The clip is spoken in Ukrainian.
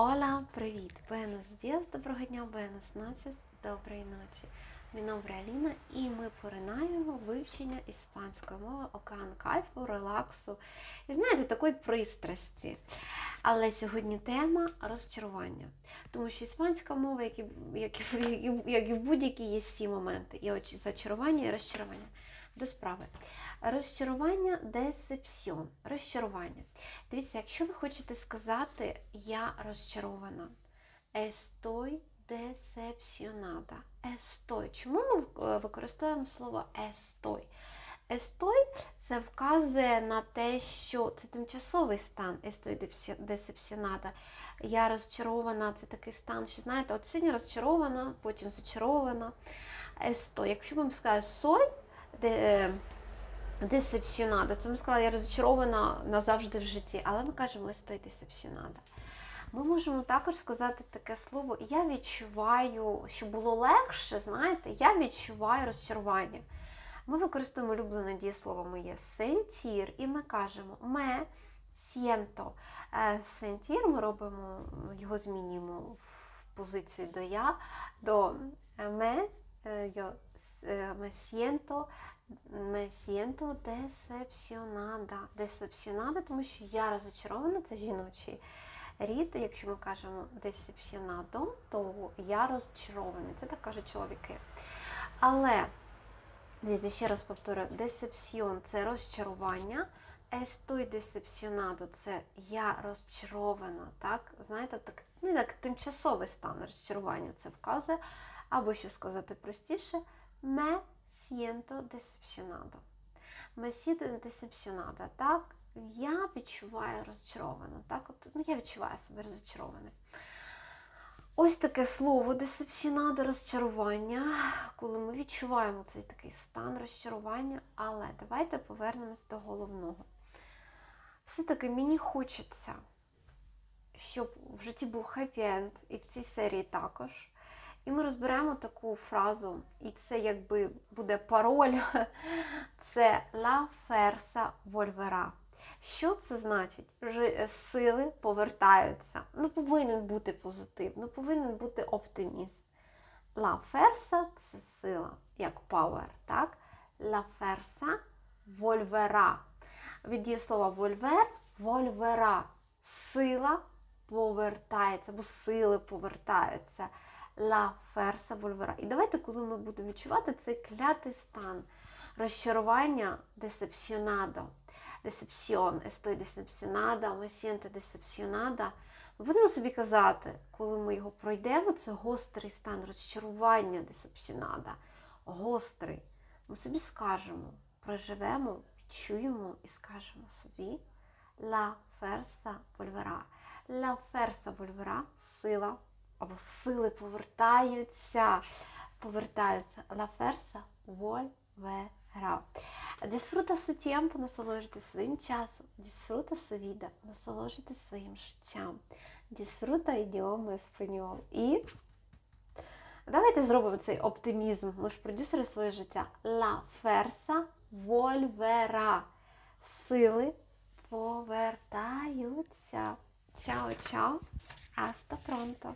Ола, привіт! Buenos dias, доброго дня, buenos noches, доброї ночі. Мій Аліна і ми поринаємо вивчення іспанської мови, океан кайфу, релаксу і знаєте, такої пристрасті. Але сьогодні тема розчарування. Тому що іспанська мова, як і, як і, як і в будь-якій є всі моменти, і очі зачарування і розчарування. До справи. Розчарування десепсіон. Розчарування. Дивіться, якщо ви хочете сказати я розчарована, estoy decepcionada. Estoy. Чому ми е, використовуємо слово estoy? Estoy це вказує на те, що це тимчасовий стан estoy decepcionada. Я розчарована, це такий стан, що знаєте, от сьогодні розчарована, потім зачарована. Estoy. Якщо ми сказали soy, де, е. Це ми сказали, я розчарована назавжди в житті, але ми кажемо ось той десепсіонада. Ми можемо також сказати таке слово Я відчуваю, що було легше, знаєте, я відчуваю розчарування. Ми використовуємо улюблене дієслово моє сентір, і ми кажемо ме сієнто. Сентір ми робимо, його змінюємо в позицію до я, до ме, yo me siento me siento decepcionada. Decepcionada, тому що я розчарована, це жіночий рід. Якщо ми кажемо decepcionado, то я розчарований. Це так кажуть чоловіки. Але, дивіться, ще раз повторюю, decepción – це розчарування. Estoy decepcionado – це я розчарована. Так? Знаєте, так, ну, так, тимчасовий стан розчарування це вказує. Або що сказати простіше, me siento decepcionado. Me siento decepcionada, так? Я відчуваю розчаровано. Так? От, ну, я відчуваю себе розчарованим. Ось таке слово десепсіонада, розчарування, коли ми відчуваємо цей такий стан розчарування, але давайте повернемось до головного. Все-таки мені хочеться, щоб в житті був хеппі-енд, і в цій серії також. І ми розберемо таку фразу, і це якби буде пароль. Це la fersa volverá. Що це значить? Сили повертаються. Ну, повинен бути позитив, ну повинен бути оптимізм. La fersa – це сила, як power, так? La fersa volverá. Від дієслова volver – volverá. Сила повертається, або сили повертаються. La ферса вольвера. І давайте, коли ми будемо відчувати цей клятий стан розчарування десепсіонадо, десепсіон, естой десепсіонада, me siento ми будемо собі казати, коли ми його пройдемо, це гострий стан розчарування десепсіонада, гострий. Ми собі скажемо, проживемо, відчуємо і скажемо собі La ферса вольвера. La ферса вольвера сила або сили повертаються, повертаються. La fuerza volverá. Disfruta su насолоджуйтесь своїм часом. Su vida, насолоджуйтесь своїм життям. Disfruta idioma español. І давайте зробимо цей оптимізм. Ми ж продюсери своє життя. La fuerza volverá. Сили повертаються. Чао, чао. Hasta pronto.